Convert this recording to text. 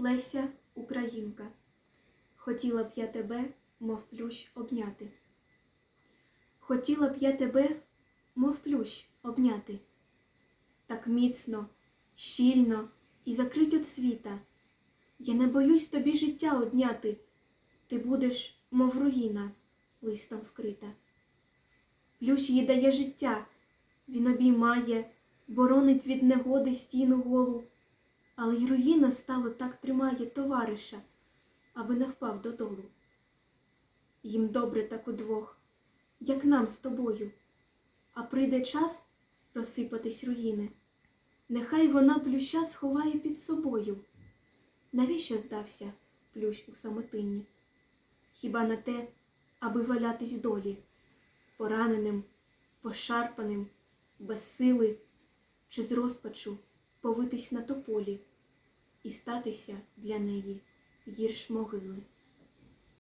Леся Українка. Хотіла б я тебе, мов плющ, обняти. Хотіла б я тебе, мов плющ, обняти. Так міцно, щільно і закрить от світа. Я не боюсь тобі життя одняти. Ти будеш, мов руїна, листом вкрита. Плющ їй дає життя, він обіймає, боронить від негоди стіну голу. Але й руїна стало так тримає товариша, аби не впав додолу. Їм добре так удвох, як нам з тобою, а прийде час розсипатись руїни. Нехай вона плюща сховає під собою. Навіщо здався плющ у самотині? Хіба на те, аби валятись долі, пораненим, пошарпаним, без сили чи з розпачу повитись на тополі і статися для неї гірш могили.